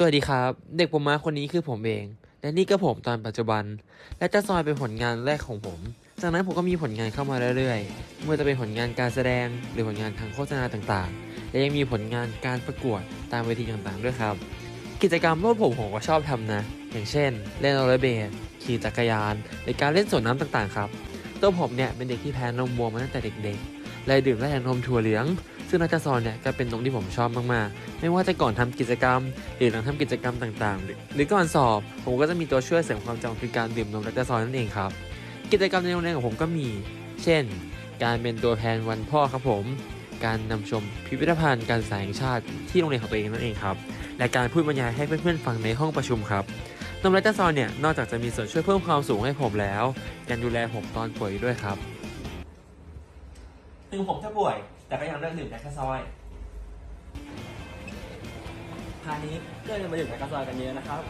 สวัสดีครับ เด็กผมมาคนนี้คือผมเอง และนี่ก็ผมตอนปัจจุบัน และจะซอยเป็นผลงานแรกของผม จากนั้นผมก็มีผลงานเข้ามาเรื่อยๆไม่ว่าจะเป็นผลงานการแสดงหรือผลงานทางโฆษณาต่างๆ และยังมีผลงานการประกวดตามเวทีต่างๆด้วยครับ กิจกรรมรถผมผมก็ชอบทำนะ อย่างเช่น เล่นโรลเลอร์เบลดขี่จักรยานหรือการเล่นสวนน้ำต่างๆครับตัวผมเนี่ยเป็นเด็กที่แพ้นมวัวมาตั้งแต่เด็กๆและดื่มและแทนนมถั่วเหลือง ซึ่งนักซอนเนี่ยก็เป็นนมที่ผมชอบมากๆ ไม่ว่าจะก่อนทำกิจกรรม หรือหลังทำกิจกรรมต่างๆ หรือก่อนสอบ ผมก็จะมีตัวช่วยเสริมความจำคือการดื่มนมแลคตาซอยนั่นเองครับ กิจกรรมในโรงเรียนของผมก็มี เช่น การเป็นตัวแทนวันพ่อครับผม การนำชมพิพิธภัณฑ์การศึกษาแห่งชาติที่โรงเรียนของตัวเองนั่นเองครับ และการพูดบรรยายให้เพื่อนๆฟังในห้องประชุมครับนมแลตาซอยเนี่ยนอกจากจะมีส่วนช่วยเพิ่มความสูงให้ผมแล้ว ยังดูแลผมตอนป่วยด้วยครับ ถึงผมจะป่วย แต่ก็ยังเลือกดื่มแลคตาซอยพานี้ก็เลยมาดื่มแลคตาซอยกันเยอะนะครับ